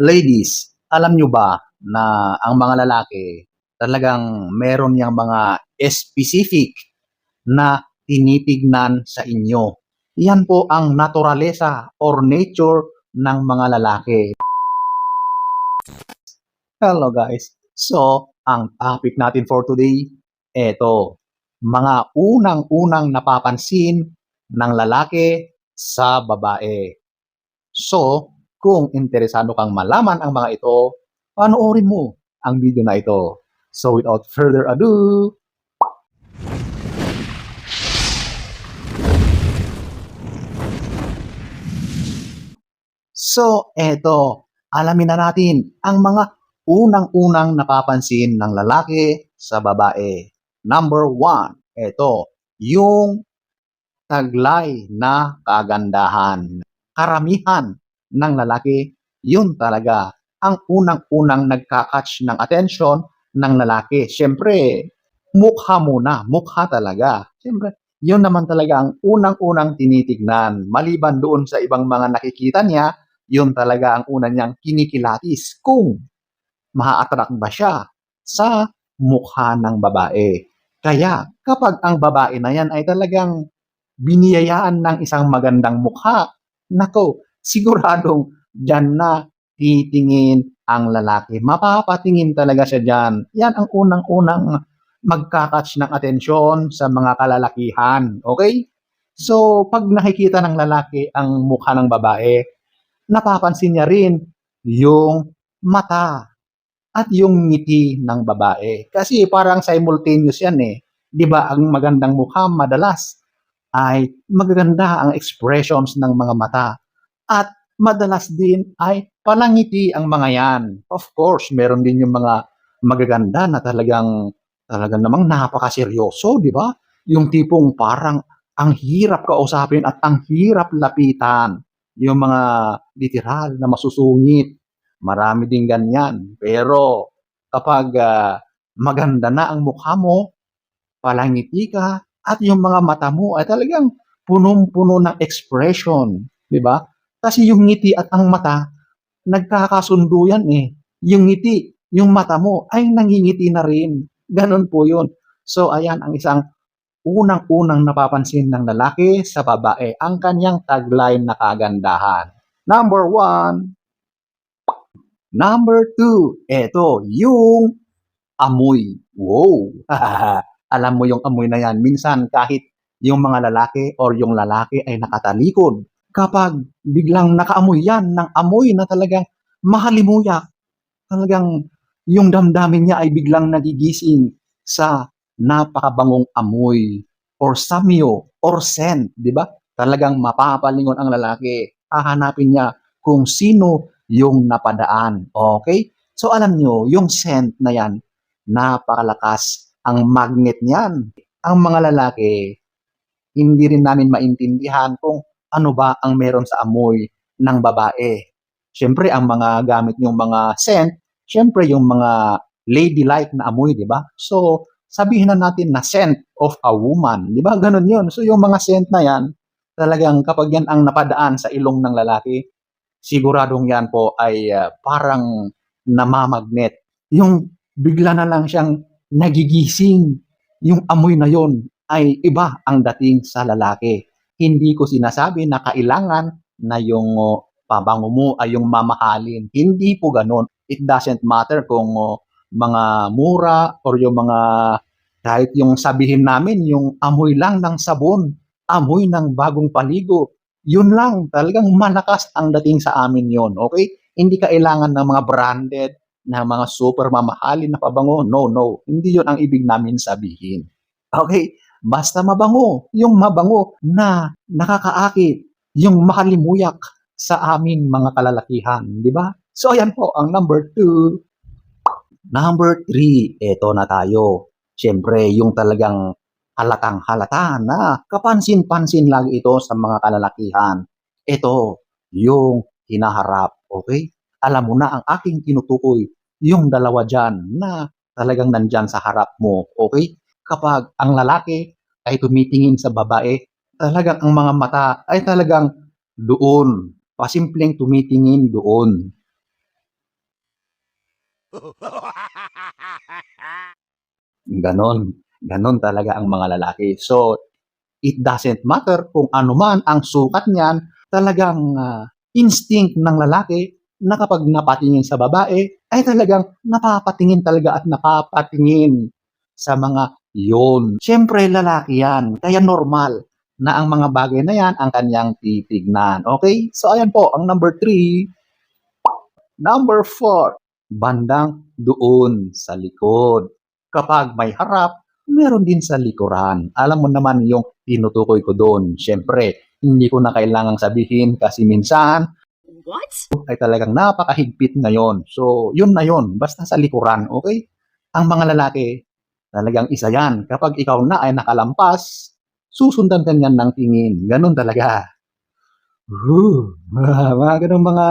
Ladies, alam nyo ba na ang mga lalaki talagang meron yang mga specific na tinitignan sa inyo. Yan po ang naturalesa or nature ng mga lalaki. Hello guys. So, ang topic natin for today, eto, mga unang-unang napapansin ng lalaki sa babae. So, kung interesado kang malaman ang mga ito, panoorin mo ang video na ito. So without further ado, So, eto, alamin na natin ang mga unang-unang napapansin ng lalaki sa babae. Number one, eto, yung taglay na kagandahan. Karamihan ng lalaki, yun talaga ang unang-unang nagka-catch ng attention ng lalaki. Siyempre, mukha muna, mukha talaga. Siyempre, yun naman talaga ang unang-unang tinitignan. Maliban doon sa ibang mga nakikita niya, yun talaga ang una niyang kinikilatis kung maa-attract ba siya sa mukha ng babae. Kaya kapag ang babae na yan ay talagang biniyayaan ng isang magandang mukha, nako, siguradong dyan na titingin ang lalaki. Mapapatingin talaga siya dyan. Yan ang unang-unang magkakatch ng atensyon sa mga kalalakihan. Okay? So, pag nakikita ng lalaki ang mukha ng babae, napapansin niya rin yung mata at yung ngiti ng babae. Kasi parang simultaneous yan eh. Di ba ang magandang mukha madalas ay magaganda ang expressions ng mga mata. At madalas din ay palangiti ang mga yan. Of course, meron din yung mga magaganda na talagang talagang namang napakaseryoso, di ba? Yung tipong parang ang hirap kausapin at ang hirap lapitan. Yung mga literal na masusungit. Marami din ganyan. Pero kapag ah, maganda na ang mukha mo, palangiti ka, at yung mga mata mo ay talagang punong-puno ng expression. Di ba? Kasi yung ngiti at ang mata, nagkakasundo yan eh. Yung ngiti, yung mata mo ay nangingiti na rin. Ganon po yun. So ayan ang isang unang-unang napapansin ng lalaki sa babae, ang kanyang tagline na kagandahan. Number one. Number two, eto, yung amoy. Wow! Alam mo yung amoy na yan. Minsan kahit yung mga lalaki or yung lalaki ay nakatalikod, kapag biglang nakaamoy yan ng amoy na talagang mahalimuyak, talagang yung damdamin niya ay biglang nagigising sa napakabangong amoy or samyo or scent, di ba? Talagang mapapalingon ang lalaki. Hahanapin niya kung sino yung napadaan. Okay? So alam nyo, yung scent na yan, napakalakas ang magnet niyan. Ang mga lalaki, hindi rin namin maintindihan kung ano ba ang meron sa amoy ng babae. Siyempre, ang mga gamit yung mga scent, siyempre yung mga ladylike na amoy, di ba? So, sabihin na natin na scent of a woman, di ba? Ganun yun. So, yung mga scent na yan, talagang kapag yan ang napadaan sa ilong ng lalaki, siguradong yan po ay ah, parang namamagnet. Yung bigla na lang siyang nagigising. Yung amoy na yon ay iba ang dating sa lalaki. Hindi ko sinasabi na kailangan na yung oh, pabango mo ay yung mamahalin. Hindi po ganon. It doesn't matter kung oh, mga mura or yung mga kahit yung sabihin namin yung amoy lang ng sabon, amoy ng bagong paligo, yun lang, talagang malakas ang dating sa amin yon okay? Hindi kailangan ng mga branded, na mga super mamahalin na pabango. No, no. Hindi yon ang ibig namin sabihin. Okay? Basta mabango. Yung mabango na nakakaakit. Yung makalimuyak sa aming mga kalalakihan. Di ba? So, ayan po ang number two. Number three, eto na tayo. Siyempre, yung talagang halatang halata na kapansin-pansin lagi ito sa mga kalalakihan. Ito, yung hinaharap. Okay? Alam mo na ang aking tinutukoy, yung dalawa dyan na talagang nandyan sa harap mo. Okay? Kapag ang lalaki ay tumitingin sa babae, talagang ang mga mata ay talagang doon. Pasimpleng tumitingin doon. Ganon. Ganon talaga ang mga lalaki. So, it doesn't matter kung ano man ang sukat niyan, talagang ah, instinct ng lalaki na kapag napatingin sa babae, ay talagang napapatingin talaga at napapatingin sa mga yon. Siyempre, lalaki yan. Kaya normal na ang mga bagay na yan ang kanyang titignan. Okay? So, ayan po, ang number three. Number four, bandang doon sa likod. Kapag may harap, meron din sa likuran. Alam mo naman yung tinutukoy ko doon. Siyempre, hindi ko na kailangang sabihin kasi minsan What? ay talagang napakahigpit ngayon. So, yun na yun. Basta sa likuran, okay? Ang mga lalaki, talagang isa yan. Kapag ikaw na ay nakalampas, susundan ka niyan ng tingin. Ganun talaga. Woo! mga ganun mga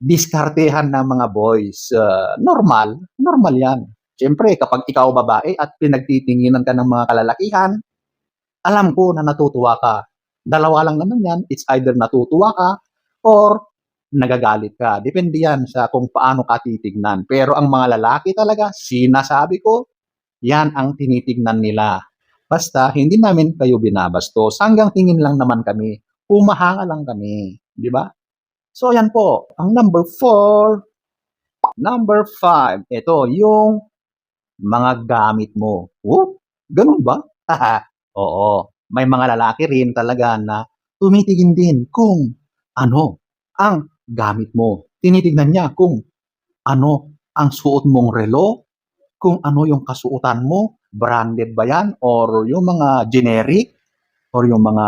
diskartehan ng mga boys. Uh, normal. Normal yan. Siyempre, kapag ikaw babae at pinagtitinginan ka ng mga kalalakihan, alam ko na natutuwa ka. Dalawa lang naman yan. It's either natutuwa ka or nagagalit ka. Depende yan sa kung paano ka titignan. Pero ang mga lalaki talaga, sinasabi ko, yan ang tinitignan nila. Basta, hindi namin kayo binabastos. Hanggang tingin lang naman kami. Humahanga lang kami. Di ba? So, yan po. Ang number four. Number five. Ito, yung mga gamit mo. Oh, ganun ba? Oo. May mga lalaki rin talaga na tumitingin din kung ano ang gamit mo. Tinitignan niya kung ano ang suot mong relo, kung ano yung kasuotan mo, branded ba yan, or yung mga generic, or yung mga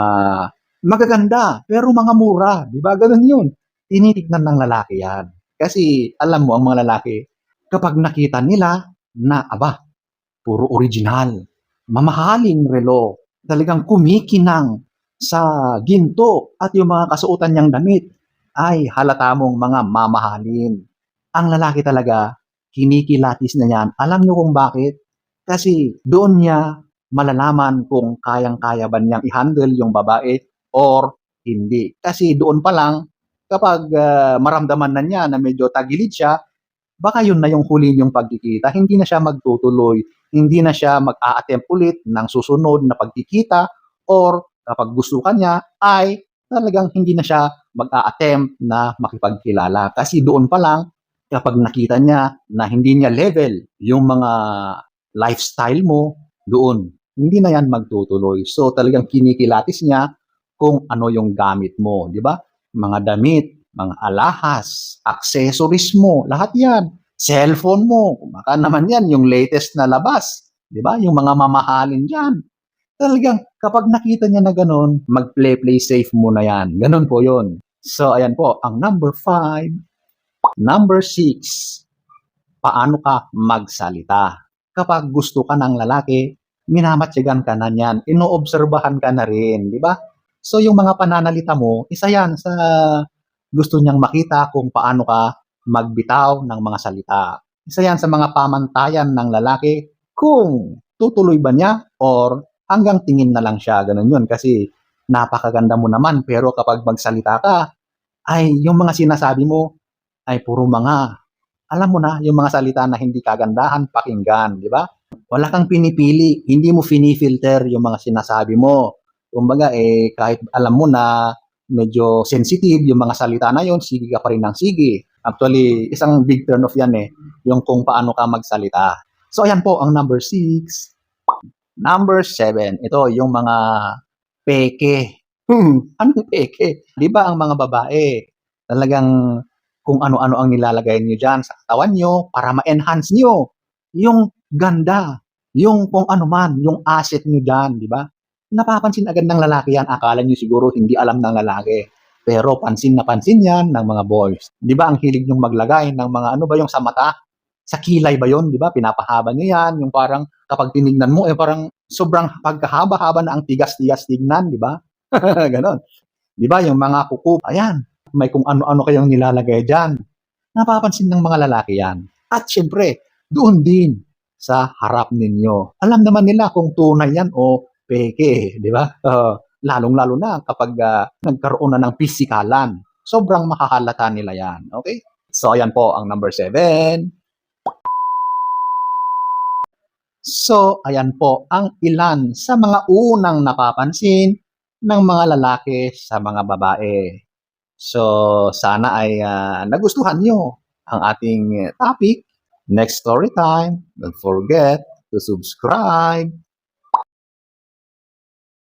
magaganda, pero mga mura. Di ba? Ganun yun. Tinitignan ng lalaki yan. Kasi alam mo, ang mga lalaki, kapag nakita nila na, aba, puro original, mamahaling relo, talagang kumikinang sa ginto at yung mga kasuotan niyang damit, ay halata mong mga mamahalin. Ang lalaki talaga, kinikilatis na yan. Alam niyo kung bakit? Kasi doon niya malalaman kung kayang-kaya ba niyang i-handle yung babae or hindi. Kasi doon pa lang, kapag uh, maramdaman na niya na medyo tagilid siya, baka yun na yung huli yung pagkikita. Hindi na siya magtutuloy. Hindi na siya mag-a-attempt ulit ng susunod na pagkikita or kapag gusto ka niya ay talagang hindi na siya mag-a-attempt na makipagkilala. Kasi doon pa lang, kapag nakita niya na hindi niya level yung mga lifestyle mo, doon, hindi na yan magtutuloy. So talagang kinikilatis niya kung ano yung gamit mo, di ba? Mga damit, mga alahas, accessories mo, lahat yan. Cellphone mo, baka naman yan, yung latest na labas, di ba? Yung mga mamahalin dyan. Talagang kapag nakita niya na ganun, mag-play-play safe muna yan. Ganun po yun. So, ayan po, ang number five. Number six, paano ka magsalita? Kapag gusto ka ng lalaki, minamatsyagan ka na niyan, inoobserbahan ka na rin, di ba? So, yung mga pananalita mo, isa yan sa gusto niyang makita kung paano ka magbitaw ng mga salita. Isa yan sa mga pamantayan ng lalaki kung tutuloy ba niya or hanggang tingin na lang siya, ganun yun. Kasi napakaganda mo naman, pero kapag magsalita ka, ay yung mga sinasabi mo ay puro mga, alam mo na, yung mga salita na hindi kagandahan, pakinggan, di ba? Wala kang pinipili, hindi mo finifilter yung mga sinasabi mo. Kumbaga, eh, kahit alam mo na medyo sensitive yung mga salita na yon, sige ka pa rin ng sige. Actually, isang big turn off yan eh, yung kung paano ka magsalita. So, ayan po ang number six. Number seven, ito yung mga peke. Hmm, anong peke? Di ba ang mga babae, talagang kung ano-ano ang nilalagay niyo dyan sa katawan niyo para ma-enhance niyo yung ganda, yung kung ano man, yung asset niyo dyan, di ba? Napapansin agad ng lalaki yan. Akala niyo siguro hindi alam ng lalaki. Pero pansin na pansin yan ng mga boys. Di ba ang hilig niyong maglagay ng mga ano ba yung sa mata? Sa kilay ba yon di ba? Pinapahaba niyo yan. Yung parang kapag tinignan mo, eh parang sobrang pagkahaba-haba na ang tigas-tigas tignan, di ba? Ganon. Di ba? Yung mga kuko, ayan, may kung ano-ano kayong nilalagay dyan. Napapansin ng mga lalaki yan. At syempre, doon din sa harap ninyo. Alam naman nila kung tunay yan o peke, di ba? Uh, lalong-lalo na kapag uh, nagkaroon na ng pisikalan. Sobrang makahalata nila yan. Okay? So, ayan po ang number seven. So, ayan po ang ilan sa mga unang napapansin ng mga lalaki sa mga babae. So, sana ay ah, nagustuhan nyo ang ating topic. Next story time, don't forget to subscribe